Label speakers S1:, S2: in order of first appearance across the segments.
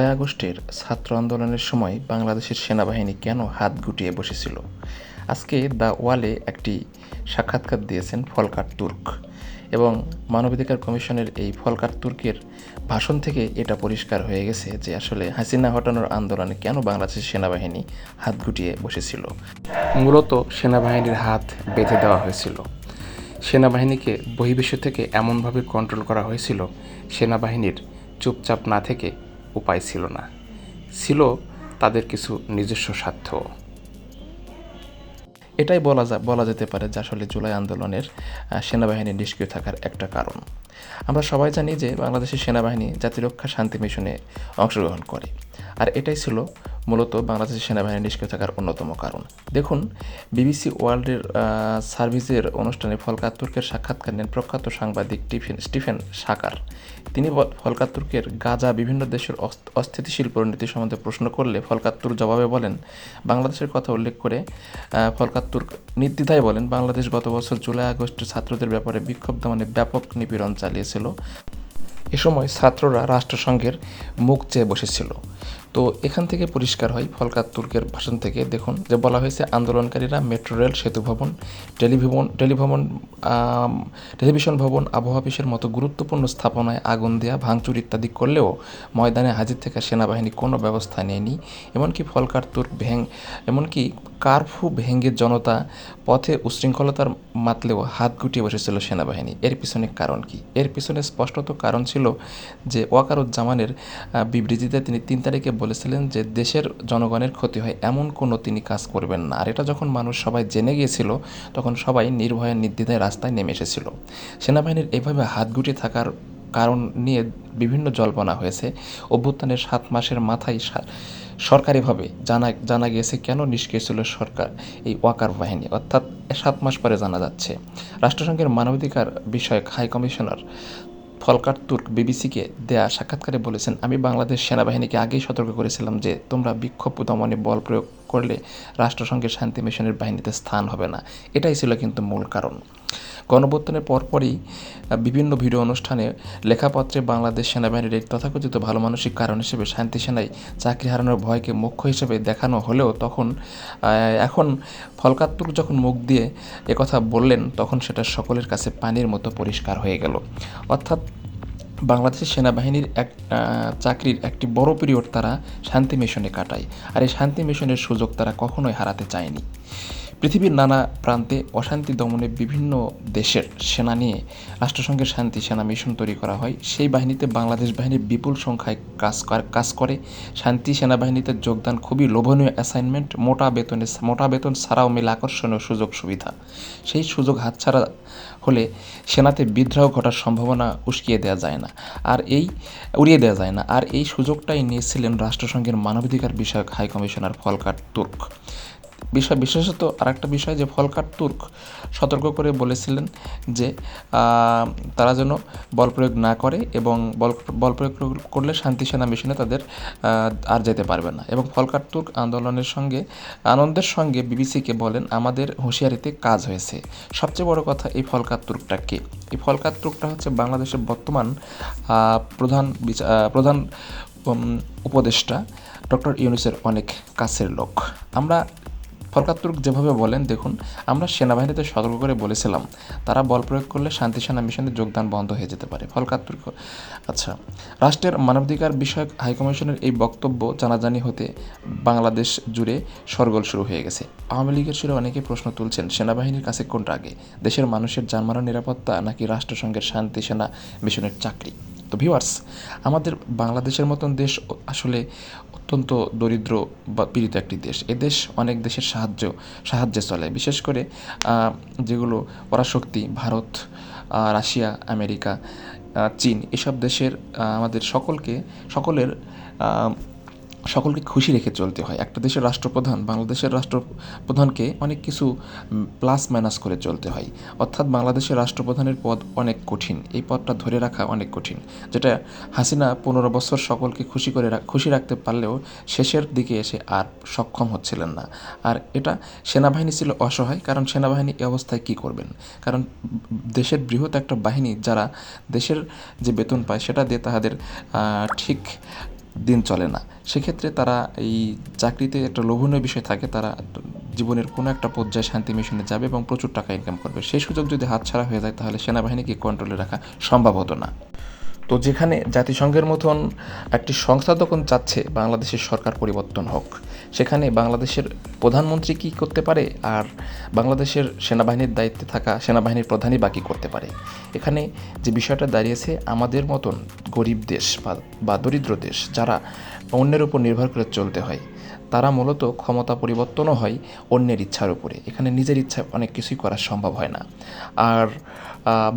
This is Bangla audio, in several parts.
S1: জুলাই আগস্টের ছাত্র আন্দোলনের সময় বাংলাদেশের সেনাবাহিনী কেন হাত গুটিয়ে বসেছিল? আজকে দ্য ওয়ালে একটি সাক্ষাৎকার দিয়েছেন ফলকার তুর্ক এবং মানবাধিকার কমিশনের এই ফলকার তুর্কের ভাষণ থেকে এটা পরিষ্কার হয়ে গেছে যে আসলে হাসিনা হটানোর আন্দোলনে কেন বাংলাদেশের সেনাবাহিনী হাত গুটিয়ে বসেছিল। মূলত সেনাবাহিনীর হাত বেঁধে দেওয়া হয়েছিল। সেনাবাহিনীকে বহির্বিশ্ব থেকে এমনভাবে কন্ট্রোল করা হয়েছিল সেনাবাহিনীর চুপচাপ না থেকে উপায় ছিল না। ছিল তাদের কিছু নিজস্ব স্বার্থ। এটাই বলা যা, বলা যেতে পারে যে আসলে জুলাই আন্দোলনের সেনাবাহিনী নিষ্ক্রিয় থাকার একটা কারণ। আমরা সবাই জানি যে বাংলাদেশের সেনাবাহিনী জাতিরক্ষা শান্তি মিশনে অংশগ্রহণ করে। আর এটাই ছিল মূলত বাংলাদেশের সেনাবাহিনী নিষ্ক্রিয় থাকার অন্যতম কারণ। দেখুন বিবিসি ওয়ার্ল্ডের সার্ভিসের অনুষ্ঠানে ফলকাত তুর্কের সাক্ষাৎকার নেন প্রখ্যাত সাংবাদিক টিফিন স্টিফেন সাকার। তিনি ফলকাত তুর্কের গাজা বিভিন্ন দেশের অস- অস্থিতিশীল পরিণতি সম্বন্ধে প্রশ্ন করলে ফলকাত তুর্ক জবাবে বলেন বাংলাদেশের কথা উল্লেখ করে আহ, ফলকাত তুর্ক নির্দ্বিধায় বলেন বাংলাদেশ গত বছর জুলাই আগস্টে ছাত্রদের ব্যাপারে বিক্ষোভ দমনে ব্যাপক নিপীড়ন চালিয়েছিল। এ সময় ছাত্ররা রাষ্ট্রসংঘের মুখ চেয়ে বসেছিল। তো এখান থেকে পরিষ্কার হয় ফলকাত তুর্কের ভাষণ থেকে। দেখুন, যে বলা হয়েছে, আন্দোলনকারীরা মেট্রো রেল, সেতু ভবন, টেলিভবন টেলিভবন টেলিভিশন ভবন, আবহাওয়া অফিসের মতো গুরুত্বপূর্ণ স্থাপনায় আগুন দেওয়া ভাঙচুর ইত্যাদি করলেও ময়দানে হাজির থেকে সেনাবাহিনী কোনো ব্যবস্থা নেয়নি। এমনকি ফলকার তুর্ক ভেং এমনকি কারফু ভেঙ্গে জনতা পথে উশৃঙ্খলতার মাতলেও হাত গুটিয়ে বসেছিল সেনাবাহিনী। এর পিছনে কারণ কি? এর পিছনে স্পষ্টত কারণ ছিল যে ওয়াকারুজ্জামানের বিবৃতিতে তিনি তিন তারিখে বলেছিলেন যে দেশের জনগণের ক্ষতি হয়, এমন কোনো তিনি কাজ করবেন না। আর এটা যখন মানুষ সবাই জেনে গিয়েছিল, তখন সবাই নির্ভয়ে নির্দ্বিধায় রাস্তায় নেমে এসেছিল। সেনাবাহিনীর এভাবে হাত গুটিয়ে থাকার কারণ নিয়ে বিভিন্ন জল্পনা হয়েছে। অভ্যুত্থানের সাত মাসের মাথায় সরকারিভাবে জানা জানা গিয়েছে কেন নিষ্ক্রিয় ছিল সরকার এই ওয়াকার বাহিনী। অর্থাৎ সাত মাস পরে জানা যাচ্ছে। রাষ্ট্রসংঘের মানবাধিকার বিষয়ক হাই কমিশনার ফলকার তুর্ক বিবিসিকে দেয়া সাক্ষাৎকারে বলেছেন, আমি বাংলাদেশ সেনাবাহিনীকে আগেই সতর্ক করেছিলাম যে তোমরা বিক্ষোভ দমনে বল প্রয়োগ করলে রাষ্ট্রসংঘের শান্তি মিশনের বাহিনীতে স্থান হবে না। এটাই ছিল কিন্তু মূল কারণ। গণবর্তনের পরপরই বিভিন্ন ভিডিও অনুষ্ঠানে লেখাপত্রে বাংলাদেশ সেনাবাহিনীর এই তথাকথিত ভালো মানসিক কারণ হিসেবে শান্তি সেনায় চাকরি হারানোর ভয়কে মুখ্য হিসেবে দেখানো হলেও তখন এখন ফলকাত্তুর যখন মুখ দিয়ে একথা বললেন, তখন সেটা সকলের কাছে পানির মতো পরিষ্কার হয়ে গেল। অর্থাৎ বাংলাদেশের সেনাবাহিনীর এক চাকরির একটি বড় পিরিয়ড তারা শান্তি মিশনে কাটায়, আর এই শান্তি মিশনের সুযোগ তারা কখনোই হারাতে চায়নি। পৃথিবীর নানা প্রান্তে অশান্তি দমনে বিভিন্ন দেশের সেনা নিয়ে রাষ্ট্রসংঘের শান্তি সেনা মিশন তৈরি করা হয়। সেই বাহিনীতে বাংলাদেশ বাহিনীর বিপুল সংখ্যায় কাজ কাজ করে। শান্তি সেনাবাহিনীতে যোগদান খুবই লোভনীয় অ্যাসাইনমেন্ট মোটা বেতনে, মোটা বেতন ছাড়াও মেলে আকর্ষণীয় সুযোগ সুবিধা। সেই সুযোগ হাতছাড়া হলে সেনাতে বিদ্রোহ ঘটার সম্ভাবনা উস্কিয়ে দেওয়া যায় না। আর এই, উড়িয়ে দেওয়া যায় না। আর এই সুযোগটাই নিয়েছিলেন রাষ্ট্রসংঘের মানবাধিকার বিষয়ক হাই কমিশনার ফলকার তুর্ক। বিষয় বিশেষত আরেকটা বিষয় যে ফলকার তুর্ক সতর্ক করে বলেছিলেন যে তারা যেন বল প্রয়োগ না করে এবং বল বল প্রয়োগ করলে শান্তি সেনা মিশনে তাদের আর যেতে পারবে না। এবং ফলকার তুর্ক আন্দোলনের সঙ্গে, আনন্দের সঙ্গে বিবিসিকে বলেন, আমাদের হুঁশিয়ারিতে কাজ হয়েছে। সবচেয়ে বড় কথা এই ফলকার তুর্কটা কে? এই ফলকার তুর্কটা হচ্ছে বাংলাদেশের বর্তমান প্রধান প্রধান উপদেষ্টা ডক্টর ইউনুসের অনেক কাছের লোক। আমরা ফরকাত তুর্ক যেভাবে বলেন, দেখুন, আমরা সেনাবাহিনীতে সতর্ক করে বলেছিলাম, তারা বল প্রয়োগ করলে শান্তি সেনা মিশনে যোগদান বন্ধ হয়ে যেতে পারে। ফরকাত তুর্ক আচ্ছা রাষ্ট্রের মানবাধিকার বিষয়ক হাইকমিশনের এই বক্তব্য জানাজানি হতে বাংলাদেশ জুড়ে সরগোল শুরু হয়ে গেছে। আওয়ামী লীগের শিরে অনেকে প্রশ্ন তুলছেন, সেনাবাহিনীর কাছে কোনটা আগে? দেশের মানুষের জানমালের নিরাপত্তা নাকি রাষ্ট্রসংঘের শান্তি সেনা মিশনের চাকরি? তো ভিউয়ার্স আমাদের বাংলাদেশের মতন দেশ আসলে অত্যন্ত দরিদ্র বা পীড়িত একটি দেশ। এদেশ দেশ অনেক দেশের সাহায্য, সাহায্যে চলে। বিশেষ করে যেগুলো পরাশক্তি, ভারত রাশিয়া, আমেরিকা চীন, এসব দেশের আমাদের সকলকে, সকলের সকলকে খুশি রেখে চলতে হয়। একটা দেশের রাষ্ট্রপ্রধান বাংলাদেশের রাষ্ট্রপ্রধানকে অনেক কিছু প্লাস মাইনাস করে চলতে হয়। অর্থাৎ বাংলাদেশের রাষ্ট্রপ্রধানের পদ অনেক কঠিন। এই পদটা ধরে রাখা অনেক কঠিন। যেটা হাসিনা পনেরো বছর সকলকে খুশি করে খুশি রাখতে পারলেও শেষের দিকে এসে আর সক্ষম হচ্ছিলেন না। আর এটা সেনাবাহিনী ছিল অসহায় কারণ সেনাবাহিনী এই অবস্থায় কী করবেন? কারণ দেশের বৃহৎ একটা বাহিনী যারা দেশের যে বেতন পায় সেটা দিয়ে আহ, ঠিক দিন চলে না। সেক্ষেত্রে তারা এই চাকরিতে একটা লোভনীয় বিষয় থাকে, তারা জীবনের কোনো একটা পর্যায়ে শান্তি মিশনে যাবে এবং প্রচুর টাকা ইনকাম করবে। সেই সুযোগ যদি হাতছাড়া হয়ে যায়, তাহলে সেনাবাহিনীকে কন্ট্রোলে রাখা সম্ভব হতো না। তো যেখানে জাতিসংঘের মতন একটি সংস্থা তখন চাচ্ছে বাংলাদেশের সরকার পরিবর্তন হোক, সেখানে বাংলাদেশের প্রধানমন্ত্রী কী করতে পারে আর বাংলাদেশের সেনাবাহিনীর দায়িত্বে থাকা সেনাবাহিনীর প্রধানই বাকি করতে পারে? এখানে যে বিষয়টা দাঁড়িয়েছে, আমাদের মতন গরিব দেশ বা দরিদ্র দেশ যারা অন্যের উপর নির্ভর করে চলতে হয়, তারা মূলত ক্ষমতা পরিবর্তনও হয় অন্যের ইচ্ছার উপরে। এখানে নিজের ইচ্ছায় অনেক কিছুই করা সম্ভব হয় না। আর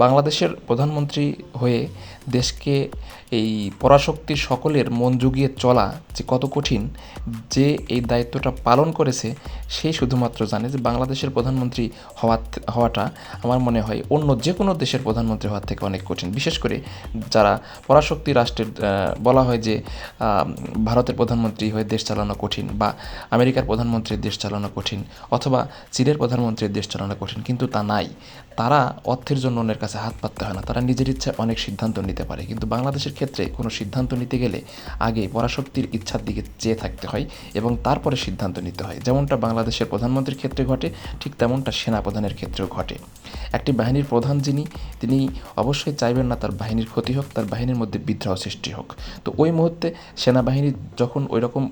S1: বাংলাদেশের প্রধানমন্ত্রী হয়ে দেশকে এই পরাশক্তির সকলের মন জুগিয়ে চলা যে কত কঠিন, যে এই দায়িত্বটা পালন করেছে সেই শুধুমাত্র জানে যে বাংলাদেশের প্রধানমন্ত্রী হওয়া হওয়াটা আমার মনে হয় অন্য যে কোনো দেশের প্রধানমন্ত্রী হওয়ার থেকে অনেক কঠিন। বিশেষ করে যারা পরাশক্তি রাষ্ট্রের বলা হয় যে ভারতের প্রধানমন্ত্রী হয়ে দেশ চালানো কঠিন বা আমেরিকার প্রধানমন্ত্রীর দেশ চালানো কঠিন অথবা চীনের প্রধানমন্ত্রীর দেশ চালানো কঠিন, কিন্তু তা নাই। তারা অর্থের জন্য অন্যের কাছে হাত পাততে হয় না। তারা নিজের ইচ্ছায় অনেক সিদ্ধান্ত নিতে পারে। কিন্তু বাংলাদেশের ক্ষেত্রে কোনো সিদ্ধান্ত নিতে গেলে আগে পরাশক্তির ইচ্ছার দিকে চেয়ে থাকতে হয় এবং তারপরে সিদ্ধান্ত নিতে হয়। যেমনটা বাংলাদেশের প্রধানমন্ত্রীর ক্ষেত্রে ঘটে, ঠিক তেমনটা সেনাপ্রধানের ক্ষেত্রেও ঘটে। একটি বাহিনীর প্রধান যিনি, তিনি অবশ্যই চাইবেন না তার বাহিনীর ক্ষতি হোক, তার বাহিনীর মধ্যে বিদ্রোহ সৃষ্টি হোক। তো ওই মুহূর্তে সেনাবাহিনী যখন ওই রকম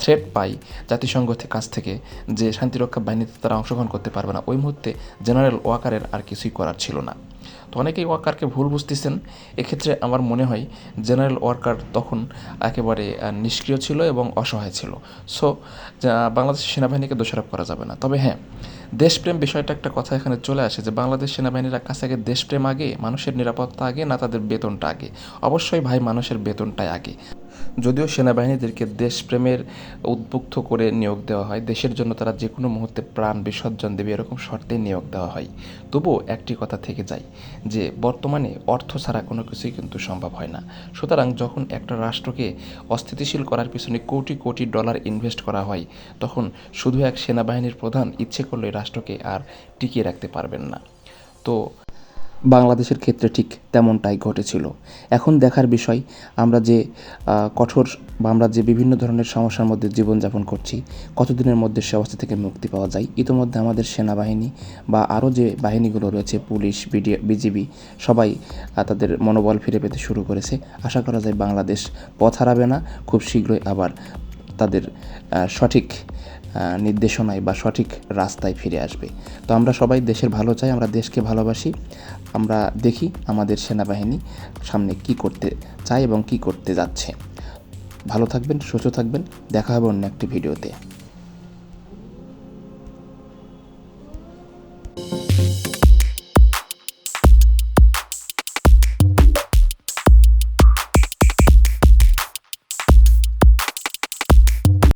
S1: থ্রেট পায় জাতিসংঘ কাছ থেকে যে শান্তিরক্ষা বাহিনীতে তারা অংশগ্রহণ করতে পারবে না, ওই মুহূর্তে জেনারেল ওয়াকারের আর কিছুই করার ছিল না। তো অনেকেই ওয়ার্কারকে ভুল বুঝতেছেন। এক্ষেত্রে আমার মনে হয় জেনারেল ওয়ার্কার তখন একেবারে নিষ্ক্রিয় ছিল এবং অসহায় ছিল। সো বাংলাদেশ সেনাবাহিনীকে দোষারোপ করা যাবে না। তবে হ্যাঁ দেশপ্রেম বিষয়টা একটা কথা এখানে চলে আসে যে বাংলাদেশ সেনাবাহিনীর কাছে আগে দেশপ্রেম আগে, মানুষের নিরাপত্তা আগে, না তাদের বেতনটা আগে। অবশ্যই ভাই, মানুষের বেতনটাই আগে। যদিও সেনাবাহিনীদেরকে দেশপ্রেমের উদ্বুদ্ধ করে নিয়োগ দেওয়া হয়, দেশের জন্য তারা যে কোনো মুহূর্তে প্রাণ বিসর্জন দেবে, এরকম শর্তে নিয়োগ দেওয়া হয়। তবুও একটি কথা থেকে যায় যে বর্তমানে অর্থ ছাড়া কোনো কিছুই কিন্তু সম্ভব হয় না। সুতরাং যখন একটা রাষ্ট্রকে অস্থিতিশীল করার পিছনে কোটি কোটি ডলার ইনভেস্ট করা হয়, তখন শুধু এক সেনাবাহিনীর প্রধান ইচ্ছে করলে রাষ্ট্রকে আর টিকিয়ে রাখতে পারবেন না। তো বাংলাদেশের ক্ষেত্রে ঠিক তেমনটাই ঘটেছিল। এখন দেখার বিষয়, আমরা যে কঠোর বা আমরা যে বিভিন্ন ধরনের সমস্যার মধ্যে জীবনযাপন করছি, কতদিনের মধ্যে সে অবস্থা থেকে মুক্তি পাওয়া যায়, ইতিমধ্যে আমাদের সেনাবাহিনী বা আরও যে বাহিনীগুলো রয়েছে, পুলিশ বিজিবি, সবাই তাদের মনোবল ফিরে পেতে শুরু করেছে। আশা করা যায় বাংলাদেশ পথ হারাবে না, খুব শীঘ্রই আবার তাদের সঠিক নির্দেশনায় বা সঠিক রাস্তায় ফিরে আসবে। তো আমরা সবাই দেশের ভালো চাই, আমরা দেশকে ভালোবাসি, আমরা দেখি আমাদের সেনাবাহিনী সামনে কি করতে চায় এবং কি করতে যাচ্ছে। ভালো থাকবেন, সুস্থ থাকবেন, দেখা হবে অন্য একটি ভিডিওতে।